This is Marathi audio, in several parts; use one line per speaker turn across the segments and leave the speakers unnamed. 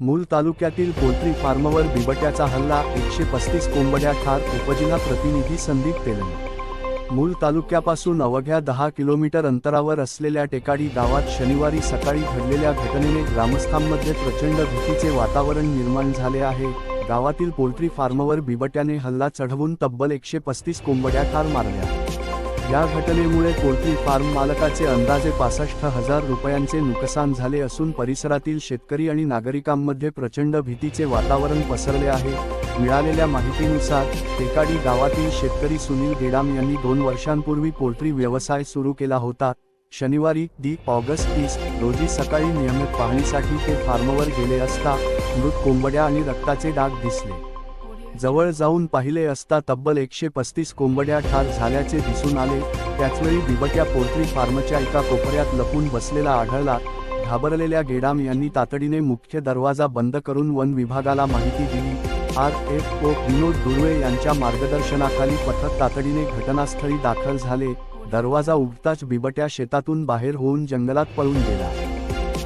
मूल तालुक्यातील पोल्ट्री फार्मवर बिबट्याचा हल्ला एकशे पस्तीस कोंबड्या ठार उपजिल्हा प्रतिनिधी संदीप तेलंग. मूल तालुक्यापासून अवघ्या दहा किलोमीटर अंतरावर असलेल्या टेकाडी गावात शनिवारी सकाळी घडलेल्या घटनेने ग्रामस्थांमध्ये प्रचंड भीतीचे वातावरण निर्माण झाले आहे. गावातील पोल्ट्री फार्मवर बिबट्याने हल्ला चढवून तब्बल एकशे पस्तीस कोंबड्या ठार मारल्या. या घटनेमुळे पोल्ट्री फार्म मालकाचे अंदाजे पासष्ट हजार रुपयांचे नुकसान झाले असून परिसरातील शेतकरी आणि नागरिकांमध्ये प्रचंड भीतीचे वातावरण पसरले आहे. मिळालेल्या माहितीनुसार टेकाडी गावातील शेतकरी सुनील गेडाम यांनी दोन वर्षांपूर्वी पोल्ट्री व्यवसाय सुरू केला होता. शनिवारी दी ऑगस्ट तीस रोजी सकाळी नियमित पाहणीसाठी ते फार्मवर गेले असता मृत कोंबड्या आणि रक्ताचे डाग दिसले. जवळ जाऊन पाहिले असता तब्बल एकशे पस्तीस कोंबड्या ठार झाल्याचे दिसून आले. त्याचवेळी बिबट्या पोल्ट्री फार्मच्या एका कोपऱ्यात लपून बसलेला आढळला. घाबरलेल्या गेडाम यांनी तातडीने मुख्य दरवाजा बंद करून वन विभागाला माहिती दिली. R F O Vinod Durve यांच्या मार्गदर्शनाखाली पथक तातडीने घटनास्थळी दाखल झाले. दरवाजा उघडताच बिबट्या शेतातून बाहेर होऊन जंगलात पळून गेला.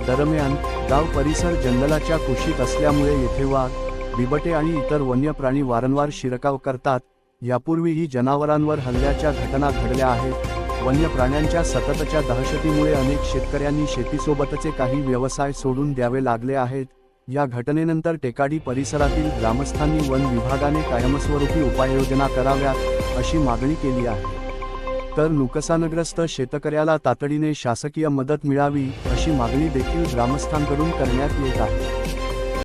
दरम्यान गाव परिसर जंगलाच्या कुशीत असल्यामुळे येथे वाघ बिबटे आणि इतर वन्य प्राणी वारंवार शिरकाव करतात. यापूर्वीही जनावरांवर हल्ल्याच्या घटना घडल्या आहेत. वन्य प्राण्यांच्या सततच्या दहशतीमुळे अनेक शेतकऱ्यांनी शेतीसोबतचे काही व्यवसाय सोडून द्यावे लागले आहेत. या घटनेनंतर टेकाडी परिसरातील ग्रामस्थांनी वन विभागाने कायमस्वरूपी उपाययोजना कराव्यात अशी मागणी केली आहे. तर नुकसानग्रस्त शेतकऱ्याला तातडीने शासकीय मदत मिळावी अशी मागणी देखील ग्रामस्थांकडून करण्यात येत आहे.